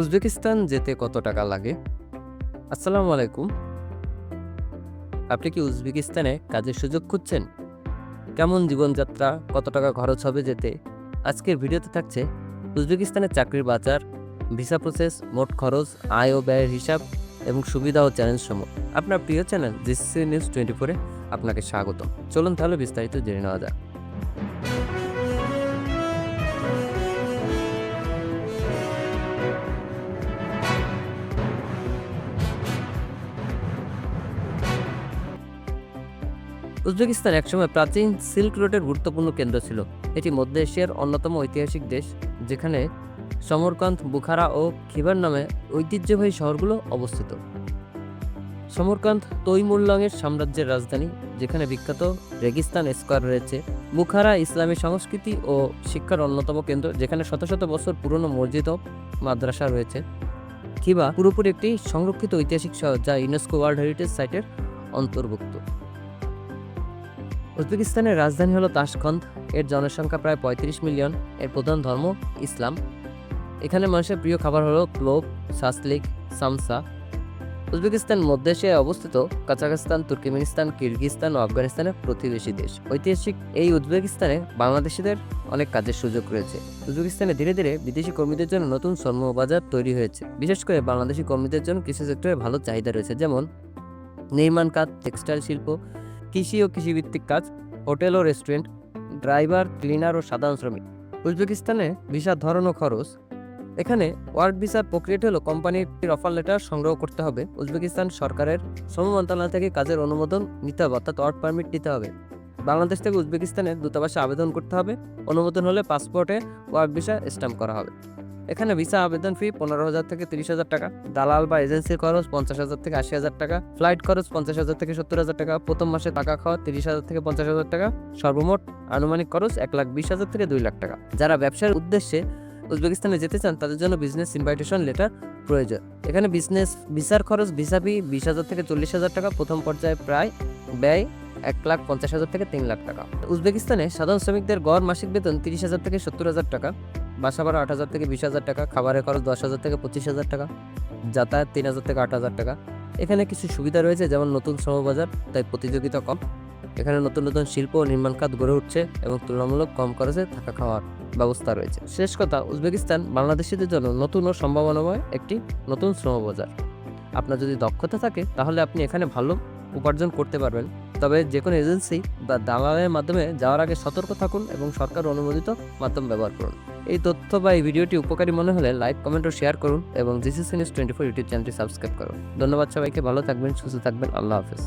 Uzbekistan যেতে কত টাকা লাগে? আসসালামু আলাইকুম। আপনি কি উজবেকিস্তানে কাজের সুযোগ খুঁজছেন? কেমন জীবনযাত্রা? কত টাকা খরচ হবে যেতে? আজকের ভিডিওতে থাকছে উজবেকিস্তানের চাকরির বাজার, ভিসা প্রসেস, মোট খরচ, আয় ও ব্যয়ের হিসাব এবং সুবিধা ও চ্যালেঞ্জ সমূহ। আপনার প্রিয় চ্যানেল জিসি নিউজ টোয়েন্টি ফোরে আপনাকে স্বাগত। চলুন তাহলে বিস্তারিত জেনে নেওয়া যাক। উজবেকিস্তান একসময় প্রাচীন সিল্ক রোডের গুরুত্বপূর্ণ কেন্দ্র ছিল। এটি মধ্য এশিয়ার অন্যতম ঐতিহাসিক দেশ, যেখানে সমরকান্ত বুখারা ও খিবার নামে ঐতিহ্যবাহী শহরগুলো অবস্থিত। সমরকান্ত তৈমুল্লংয়ের সাম্রাজ্যের রাজধানী, যেখানে বিখ্যাত রেগিস্তান স্কোয়ার রয়েছে। বুখারা ইসলামী সংস্কৃতি ও শিক্ষার অন্যতম কেন্দ্র, যেখানে শত শত বছর পুরনো মসজিদ ও মাদ্রাসা রয়েছে। খিবা পুরোপুরি একটি সংরক্ষিত ঐতিহাসিক শহর, যা ইউনেস্কো ওয়ার্ল্ড হেরিটেজ সাইটের অন্তর্ভুক্ত। উজবেকিস্তানের রাজধানী হলো তাশখন্দ। এর জনসংখ্যা প্রায় পঁয়ত্রিশ মিলিয়ন। এর প্রধান ধর্ম ইসলাম। এখানে মানুষের প্রিয় খাবার হলো ক্লোভ, সাসলিক, সামসা। উজবেকিস্তান মধ্য এশিয়ায় অবস্থিত কাজাখস্তান, তুর্কমেনিস্তান কিরগিস্তান ও আফগানিস্তানের প্রতিবেশী দেশ। ঐতিহাসিক এই উজবেকিস্তানে বাংলাদেশিদের অনেক কাজের সুযোগ রয়েছে। উজবেকিস্তানে ধীরে ধীরে বিদেশি কর্মীদের জন্য নতুন শ্রমবাজার তৈরি হয়েছে। বিশেষ করে বাংলাদেশি কর্মীদের জন্য কৃষি সেক্টরে ভালো চাহিদা রয়েছে, যেমন নির্মাণ কাজ, টেক্সটাইল শিল্প কৃষি ও কৃষিভিত্তিক কাজ, হোটেল ও রেস্টুরেন্ট, ড্রাইভার, ক্লিনার ও সাধারণ শ্রমিক। উজবেকিস্তানে ভিসার ধরন ও খরচ। এখানে ওয়ার্ক ভিসার প্রক্রিয়াটি হলো কোম্পানির অফার লেটার সংগ্রহ করতে হবে। উজবেকিস্তান সরকারের শ্রম মন্ত্রণালয় থেকে কাজের অনুমোদন নিতে হবে, অর্থাৎ ওয়ার্ক পারমিট নিতে হবে। বাংলাদেশ থেকে উজবেকিস্তানের দূতাবাসে আবেদন করতে হবে। অনুমোদন হলে পাসপোর্টে ওয়ার্ক ভিসা স্ট্যাম্প করা হবে। এখানে ভিসা আবেদন ফি পনেরো হাজার থেকে তিরিশ হাজার টাকা। দালাল বা এজেন্সির খরচ পঞ্চাশ হাজার থেকে আশি হাজার টাকা। ফ্লাইট খরচ পঞ্চাশ হাজার থেকে সত্তর হাজার টাকা। প্রথম মাসে টাকা খাওয়া তিরিশ হাজার থেকে পঞ্চাশ হাজার টাকা। সর্বমোট আনুমানিক খরচ এক লাখ বিশ হাজার থেকে দুই লাখ টাকা। যারা ব্যবসার উদ্দেশ্যে উজবেকিস্তানে যেতে চান, তাদের জন্য বিজনেস ইনভাইটেশন লেটার প্রয়োজন। এখানে বিজনেস ভিসার খরচ ভিসা ফি বিশ হাজার থেকে চল্লিশ হাজার টাকা। প্রথম পর্যায়ে প্রায় ব্যয় এক লাখ পঞ্চাশ হাজার থেকে তিন লাখ টাকা। উজবেকিস্তানে সাধারণ শ্রমিকদের গড় মাসিক বেতন তিরিশ হাজার থেকে সত্তর হাজার টাকা। বাসা ভাড়া আট হাজার থেকে বিশ হাজার টাকা, খাবারের খরচ দশ হাজার থেকে পঁচিশ হাজার টাকা, যাতায়াত তিন হাজার থেকে আট হাজার টাকা। এখানে কিছু সুবিধা রয়েছে, যেমন নতুন শ্রমবাজার তাই প্রতিযোগিতা কম। এখানে নতুন নতুন শিল্প ও নির্মাণ খাত গড়ে উঠছে এবং তুলনামূলক কম খরচে থাকা খাওয়ার ব্যবস্থা রয়েছে। শেষ কথা, উজবেকিস্তান বাংলাদেশিদের জন্য নতুন ও সম্ভাবনাময় একটি নতুন শ্রমবাজার আপনার যদি দক্ষতা থাকে, তাহলে আপনি এখানে ভালো উপার্জন করতে পারবেন। তবে যে কোনো এজেন্সি বা দালালের মাধ্যমে যাওয়ার আগে সতর্ক থাকুন এবং সরকার অনুমোদিত মাধ্যম ব্যবহার করুন। এই তথ্য বা এই ভিডিওটি উপকারী মনে হলে লাইক, কমেন্ট ও শেয়ার করুন এবং GCC news twenty four YouTube চ্যানেলটি সাবস্ক্রাইব করুন। ধন্যবাদ সবাইকে, ভালো থাকবেন, সুস্থ থাকবেন, আল্লাহ হাফেজ।